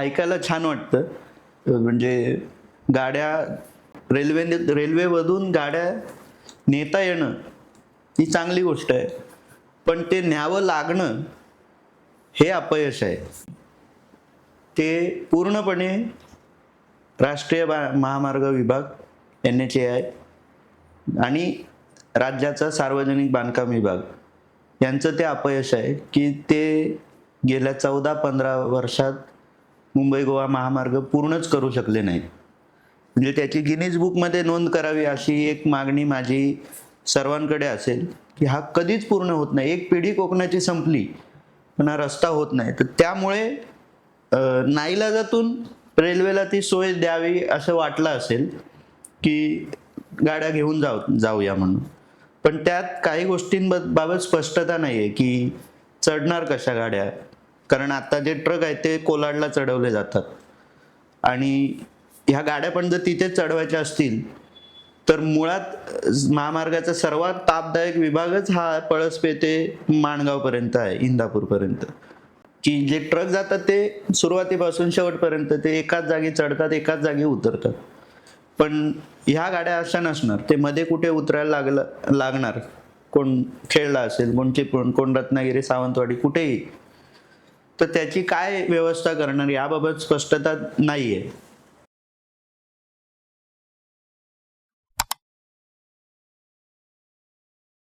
ऐकायला छान वाटतं. म्हणजे गाड्या रेल्वे रेल्वेमधून गाड्या नेता येणं ही चांगली गोष्ट आहे. पण ते न्यावं लागणं हे अपयश आहे. ते पूर्णपणे राष्ट्रीय बा- महामार्ग विभाग एन एच ए आय आणि राज्याचा सार्वजनिक बांधकाम विभाग यांचं ते अपयश आहे की ते गेल्या चौदा पंधरा वर्षात मुंबई गोवा महामार्ग पूर्णच करू शकले नाहीत. म्हणजे त्याची गिनीज बुकमध्ये नोंद करावी अशी एक मागणी माझी सर्वांकडे असेल की हा कधीच पूर्ण होत नाही. एक पिढी कोकणाची संपली पण हा रस्ता होत नाही. तर त्यामुळे नाईलाजातून रेल्वेला ती सोय द्यावी असं वाटलं असेल की गाड्या घेऊन जाऊ जाऊया म्हणून. पण त्यात काही गोष्टींबाबत स्पष्टता नाही आहे की चढणार कशा गाड्या? कारण आता जे ट्रक आहेत ते कोलाडला चढवले जातात. आणि ह्या गाड्या पण जर तिथे चढवायच्या असतील तर मुळात महामार्गाचा सर्वात तापदायक विभागच हा पळसपे ते माणगावपर्यंत आहे इंदापूरपर्यंत. की जे ट्रक जातात ते सुरुवातीपासून शेवटपर्यंत ते एकाच जागी चढतात एकाच जागी उतरतात. पण ह्या गाड्या अशा नसणार. ते मध्ये कुठे उतरायला लागलं लागणार. कोण खेळला असेल कोण चिपळूण कोण रत्नागिरी सावंतवाडी कुठेही. तर त्याची काय व्यवस्था करणार याबाबत स्पष्टता नाही आहे